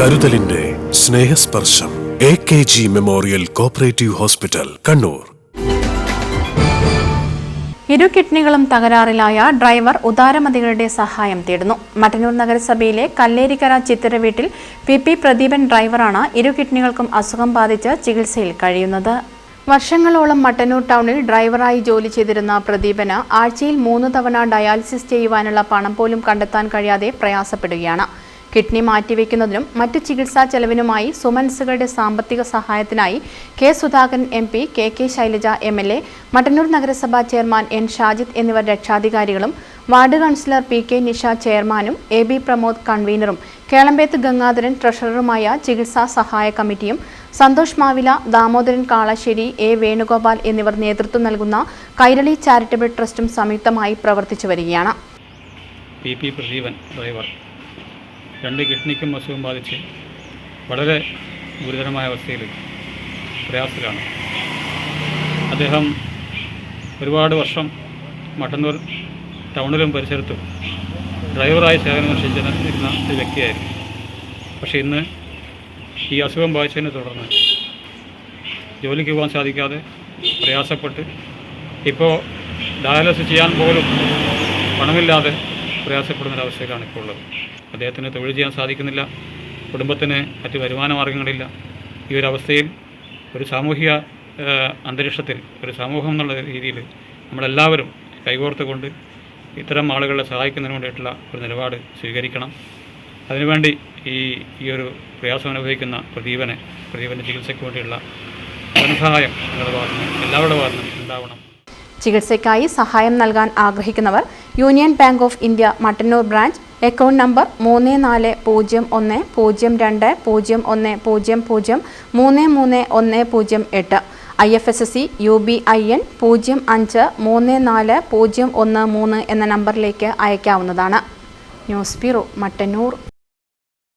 കരുതലിന്റെ Snehasparsham A K G memorial cooperative hospital Kannur. ഇരു കിഡ്നികളും തകരാറിലായ driver ഉദാരമതികളുടെ സഹായം തേടുന്നു. മട്ടന്നൂർ നഗരസഭയിലെ കല്ലേരിക്കര ചിത്തിര വീട്ടിൽ പി പി പ്രദീപൻ ഡ്രൈവറാണ് ഇരു കിഡ്നികൾക്കും അസുഖം ബാധിച്ച് ചികിത്സയിൽ കഴിയുന്നത്. വർഷങ്ങളോളം മട്ടന്നൂർ ടൗണിൽ ഡ്രൈവറായി ജോലി ചെയ്തിരുന്ന പ്രദീപന് ആഴ്ചയിൽ മൂന്ന് തവണ ഡയാലിസിസ് ചെയ്യുവാനുള്ള പണം പോലും കണ്ടെത്താൻ കഴിയാതെ പ്രയാസപ്പെടുകയാണ്. കിഡ്നി മാറ്റിവെക്കുന്നതിനും മറ്റ് ചികിത്സാ ചെലവിനുമായി സുമൻസുകളുടെ സാമ്പത്തിക സഹായത്തിനായി K Sudhakaran M P K K Shailaja M L A Mattannur നഗരസഭാ ചെയർമാൻ എൻ ഷാജിദ് എന്നിവർ രക്ഷാധികാരികളും ward councillor P K Nisha ചെയർമാനും എ ബി പ്രമോദ് കൺവീനറും കേളമ്പേത്ത് ഗംഗാധരൻ ട്രഷററുമായ ചികിത്സാ സഹായ കമ്മിറ്റിയും സന്തോഷ് മാവില ദാമോദരൻ കാളശ്ശേരി എ വേണുഗോപാൽ എന്നിവർ നേതൃത്വം നൽകുന്ന കൈരളി ചാരിറ്റബിൾ ട്രസ്റ്റും സംയുക്തമായി പ്രവർത്തിച്ചു വരികയാണ്. P P Pradeepan driver. രണ്ട് കിഡ്നിക്കും അസുഖം ബാധിച്ച് വളരെ ഗുരുതരമായ അവസ്ഥയിൽ പ്രയാസത്തിലാണ്. അദ്ദേഹം ഒരുപാട് വർഷം മട്ടന്നൂർ ടൗണിലും പരിസരത്തും ഡ്രൈവറായി സേവനം അനുഷ്ഠിച്ചിരുന്ന ഒരു വ്യക്തിയായിരുന്നു. പക്ഷേ ഇന്ന് ഈ അസുഖം ബാധിച്ചതിനെ തുടർന്ന് ജോലിക്ക് പോകാൻ സാധിക്കാതെ പ്രയാസപ്പെട്ട് ഇപ്പോൾ ഡയാലിസിസ് ചെയ്യാൻ പോലും പണമില്ലാതെ പ്രയാസപ്പെടുന്നൊരവസ്ഥയിലാണ് ഇപ്പോൾ ഉള്ളത്. അദ്ദേഹത്തിന് തൊഴിൽ ചെയ്യാൻ സാധിക്കുന്നില്ല. കുടുംബത്തിന് മറ്റ് വരുമാന മാർഗങ്ങളില്ല. ഈ ഒരു അവസ്ഥയിൽ ഒരു സാമൂഹിക അന്തരീക്ഷത്തിൽ ഒരു സമൂഹം എന്നുള്ള രീതിയിൽ നമ്മളെല്ലാവരും കൈകോർത്തുകൊണ്ട് ഇത്തരം ആളുകളെ സഹായിക്കുന്നതിന് വേണ്ടിയിട്ടുള്ള ഒരു നിലപാട് സ്വീകരിക്കണം. അതിനുവേണ്ടി ഈ ഈ ഒരു പ്രയാസം അനുഭവിക്കുന്ന പ്രദീപനെ പ്രദീപന്റെ ചികിത്സയ്ക്ക് വേണ്ടിയുള്ള ധനസഹായം നിങ്ങളുടെ ഭാഗത്തുനിന്ന് എല്ലാവരുടെ ഭാഗത്തുനിന്നും ഉണ്ടാവണം. ചികിത്സയ്ക്കായി സഹായം നൽകാൻ ആഗ്രഹിക്കുന്നവർ Union Bank of India Mattannur branch. Account number മൂന്ന് നാല് പൂജ്യം ഒന്ന് പൂജ്യം രണ്ട് പൂജ്യം ഒന്ന് പൂജ്യം പൂജ്യം മൂന്ന് മൂന്ന് ഒന്ന് പൂജ്യം എട്ട്. I F S S C U B I N പൂജ്യം അഞ്ച് മൂന്ന് നാല് പൂജ്യം ഒന്ന് മൂന്ന് എന്ന നമ്പറിലേക്ക് അയക്കാവുന്നതാണ്. News bureau Mattannur.